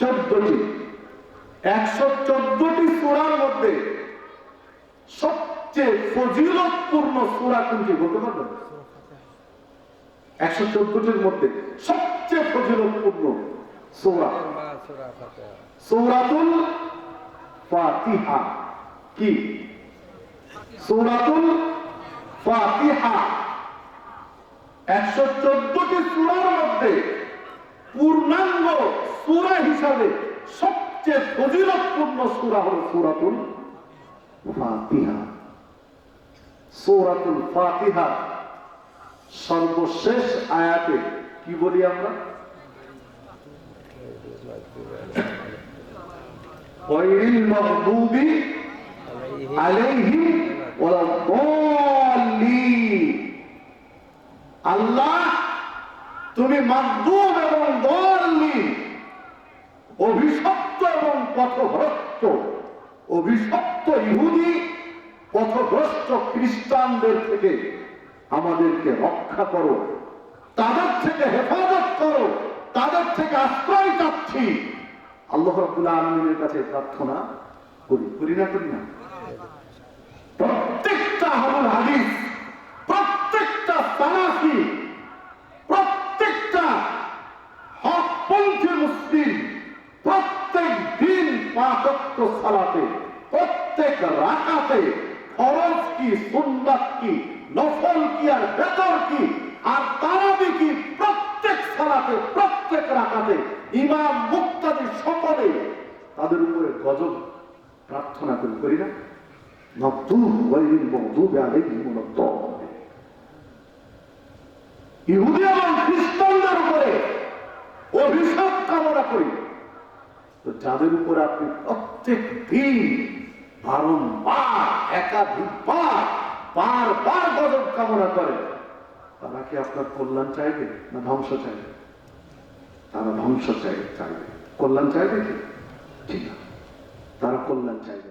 চোদ্দটি। একশো চোদ্দটি সূরার মধ্যে একশো চোদ্দটির মধ্যে সবচেয়ে ফজিলতপূর্ণ সূরা। ফাতিহা। কি? সূরাতুল ফাতিহা। একশো চোদ্দটি সূরার মধ্যে পূর্ণাঙ্গ সূরা হিসাবে সবচেয়ে ফজিলতপূর্ণ সূরা হল সূরাতুল ফাতিহা। সূরাতুল ফাতিহা সর্বশেষ আয়াতে কি বলি আমরা? আলাইহিম ওয়ালা আল্লাহ, তুমি মাগদুব এবং দাল্লিন অভিশপ্ত এবং পথভ্রষ্ট, অভিশপ্ত ইহুদি, পথভ্রষ্ট খ্রিস্টানদের থেকে আমাদেরকে রক্ষা করো। তাদের থেকে হেফাজত করো, তাদের থেকে আশ্রয় চাচ্ছি। আল্লাহ রাব্বুল আলমিনের কাছে প্রার্থনা করি। করি না করি না প্রত্যেকটা হাবুল হাদিস প্রত্যেকটা প্রত্যেকটা হকপন্থী মুসলিম প্রত্যেক দিন পাঁচত্ব সালাতে, প্রত্যেক ফরজ কি কি, নফল কি আর বেতর কি, আর তারাবি কি প্রত্যেক সালাতে, প্রত্যেক রাকাতে ইমাম মুক্তাদি সকলে তাদের উপরে গজব প্রার্থনা করি না? আলাইহিম ইহুদি এবং খ্রিস্টানদের উপরে অভিশাপ কামনা করি। তো যাদের উপরে আপনি প্রত্যেক দিন বারংবার, একাধিকবার, বারবার গজব কামনা করেন, তারা কি আপনার কল্যাণ চাইবে না ধ্বংস চাইবে? তারা ধ্বংস চাই চাইবে। কল্যাণ চাইবে কি? ঠিক না তারা কল্যাণ চাইবে।